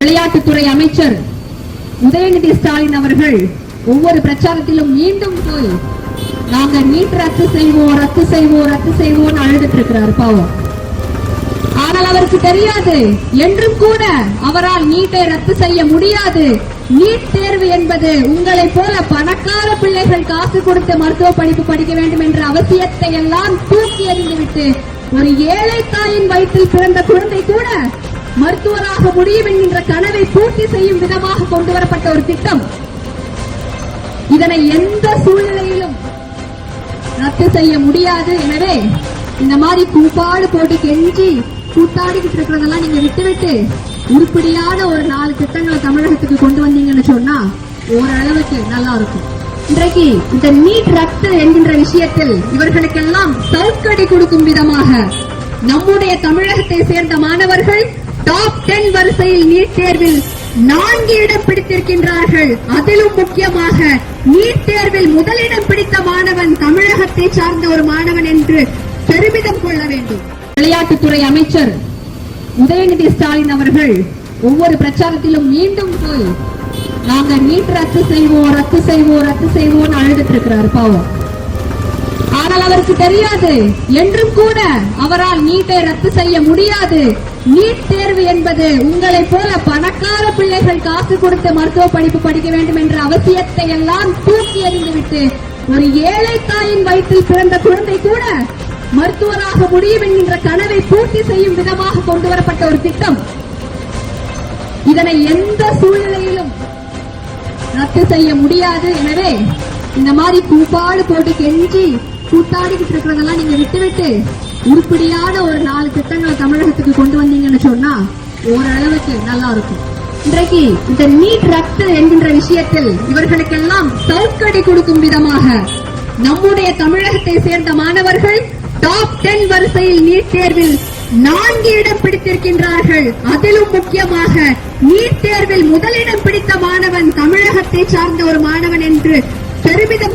விளையாட்டுத்துறை அமைச்சர் உதயநிதி ஸ்டாலின் அவர்கள் ஒவ்வொரு பிரச்சாரத்திலும் மீண்டும் போய் நாங்க நீட் ரத்து செய்வோம் ரத்து செய்வோம் ரத்து செய்வோம் அழுதுட்டு இருக்கிறார் பாவம். ஆனால் அவருக்கு தெரியாது. என்றும் கூட அவரால் நீட்டை ரத்து செய்ய முடியாது. நீட் தேர்வு என்பது உங்களை போல பணக்கார பிள்ளைகள் காசு கொடுத்து மருத்துவ படிப்பு படிக்க வேண்டும் என்ற அவசியத்தை எல்லாம் தூக்கி எறிந்துவிட்டு ஒரு ஏழை தாயின் வயிற்றில் பிறந்த குழந்தை கூட மருத்துவராக முடியும் என்கின்ற கனவை பூர்த்தி செய்யும் விதமாக கொண்டு வரப்பட்ட ஒரு திட்டம். இதனை எந்த சூழ்நிலையிலும் ரத்து செய்ய முடியாது. எனவே இந்த மாதிரி கூப்பாடு போட்டு கெஞ்சி கூத்தாடிக்கிட்டு இருக்கிறதெல்லாம் நீங்க விட்டுவிட்டு உருப்படியான ஒரு நாலு திட்டங்களை தமிழகத்துக்கு கொண்டு வந்தீங்கன்னு சொன்னா ஓரளவுக்கு நல்லா இருக்கும் இன்றைக்கு இந்த நீட் ரத்து என்கின்ற விஷயத்தில் இவர்களுக்கெல்லாம் சவுக்கடி கொடுக்கும் விதமாக நம்முடைய தமிழகத்தை சேர்ந்த மாணவர்கள் டாப் டென் வரிசையில் நீட் தேர்வில் நான்கு இடம் பிடித்திருக்கின்றார்கள். அதிலும் முக்கியமாக நீட் தேர்வில் முதலிடம் பிடித்த மாணவன் தமிழகத்தை சார்ந்த ஒரு மாணவன் என்று பெருமிதம் கொள்ள வேண்டும். விளையாட்டுத்துறை அமைச்சர் உதயநிதி ஸ்டாலின் அவர்கள் ஒவ்வொரு பிரச்சாரத்திலும் மீண்டும் போய் நாங்க நீட் ரத்து செய்வோம் ரத்து செய்வோம் ரத்து செய்வோம்னு அழுதுட்டு இருக்கிறார் பாவம். ஆனால் அவருக்கு தெரியாது. என்றும் கூட அவரால் நீட்டை ரத்து செய்ய முடியாது. நீட் தேர்வு என்பது உங்களை போல பணக்கார பிள்ளைகள் காசு கொடுத்து மருத்துவ படிப்பு படிக்க வேண்டும் என்ற அவசியத்தை எல்லாம் தூக்கி எறிந்துவிட்டு ஒரு ஏழை தாயின் வயிற்றில் பிறந்த குழந்தை கூட மருத்துவராக முடியும் என்கின்ற கனவை பூர்த்தி செய்யும் விதமாக கொண்டு வரப்பட்ட ஒரு திட்டம். இதனை எந்த சூழ்நிலையிலும் ரத்து செய்ய முடியாது. எனவே இந்த மாதிரி கூப்பாடு போட்டு கெஞ்சி கூத்தாடிக்கிட்டு இருக்கிறதெல்லாம் நீங்க விட்டுவிட்டு உருப்படியான ஒரு நாலு திட்டங்களை தமிழகத்துக்கு கொண்டு வந்தீங்கன்னு சொன்னா ஓரளவுக்கு நல்லா இருக்கும் இன்றைக்கு இந்த நீட் ரத்து என்கின்ற விஷயத்தில் இவர்களுக்கெல்லாம் சவுக்கடி கொடுக்கும் விதமாக நம்முடைய தமிழகத்தை சேர்ந்த மாணவர்கள் டாப் டென் வரிசையில் நீட் தேர்வில் நான்கு இடம் பிடித்திருக்கின்றார்கள். அதிலும் முக்கியமாக நீட் தேர்வில் முதலிடம் பிடித்த மாணவன் தமிழகத்தை சார்ந்த ஒரு மாணவன் என்று பெருமிதம்